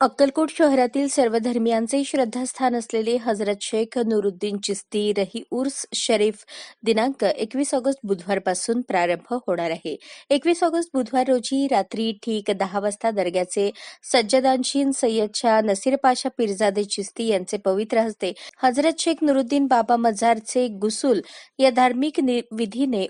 अक्कलकोट शहरातील सर्व धर्मियांचे श्रद्धास्थान असलेले हजरत शेख नुरुद्दीन चिस्ती रही उर्स शरीफ दिनांक एकवीस ऑगस्ट बुधवारपासून प्रारंभ होणार आहे. एकवीस ऑगस्ट बुधवार रोजी रात्री ठीक दहा वाजता दर्ग्याचे सज्जदानशीन सय्यदच्या नसीर पाशा पिरजादे चिस्ती यांचे पवित्र हस्ते हजरत शेख नुरुद्दीन बाबा मझारचे गुसूल या धार्मिक नि- विधीने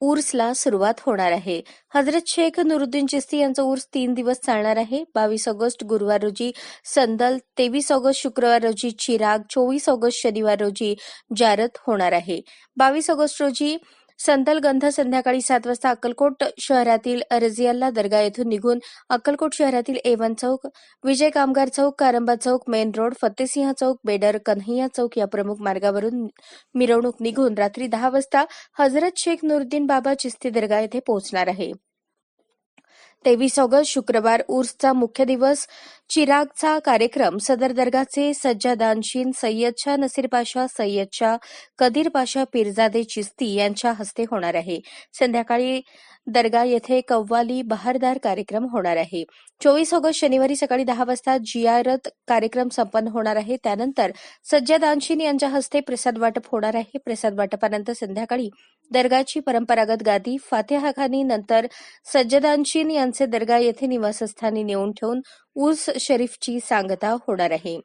उर्सला सुरुवात होणार आहे. हजरत शेख नुरुद्दीन चिस्ती यांचा उर्स तीन दिवस चालणार आहे. बावीस ऑगस्ट गुरुवार रोजी संदल तेवीस ऑगस्ट शुक्रवार रोजी चिराग चोवीस ऑगस्ट शनिवार रोजी जारत होणार आहे. बावीस ऑगस्ट रोजी संथल गंध संध्याकाळी सात वाजता अक्कलकोट शहरातील रजियाल्ला दर्गा येथून निघून अक्कलकोट शहरातील एवन चौक विजय कामगार चौक कारंबा चौक मेन रोड फतेसिंह चौक बेडर कन्हैया चौक या प्रमुख मार्गावरून मिरवणूक निघून रात्री दहा वाजता हजरत शेख नुरुद्दीन बाबा चिस्ती दर्गा येथे पोहोचणार आहे. तेवीस ऑगस्ट शुक्रवार उर्सचा मुख्य दिवस. चिरागचा कार्यक्रम सदर दर्गाचे सज्जादानशीन सय्यदशाह नसीर पाशा सय्यदच्या कदीर पाशा पिरजादे चिस्ती यांच्या हस्ते होणार आहे. संध्याकाळी दर्गा येथे कव्वाली बहारदार कार्यक्रम होणार आहे. चोवीस ऑगस्ट शनिवारी सकाळी दहा वाजता जियारत कार्यक्रम संपन्न होणार आहे. त्यानंतर सज्जादानशीन यांच्या हस्ते प्रसाद वाटप होणार आहे. प्रसाद वाटपानंतर संध्याकाळी दर्गाची परंपरागत गादी फातेहाखानी नंतर सज्जदानशीन यांचे दर्गा येथे निवासस्थानी नेऊन ठेवून उर्स शरीफची सांगता होणार आहे.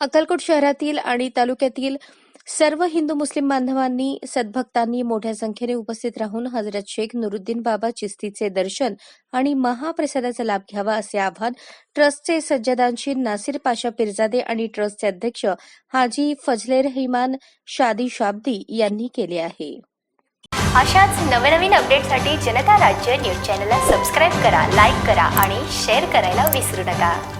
अक्कलकोट शहरातील आणि तालुक्यातील सर्व हिंदू मुस्लिम बांधवांनी सद्भक्तांनी मोठ्या संख्येने उपस्थित राहून हजरत शेख नुरुद्दीन बाबा चिस्तीचे दर्शन आणि महाप्रसादाचा लाभ घ्यावा असे आवाहन ट्रस्टचे सज्जदानशीर नासिर पाशा पिरजादे आणि ट्रस्टचे अध्यक्ष हाजी फजले रहिमान शादी शाब्दी यांनी केले आहे. अशाच नवनवीन अपडेटसाठी जनता राज्य न्यूज चॅनलला सबस्क्राईब करा लाईक करा आणि शेअर करायला विसरू नका.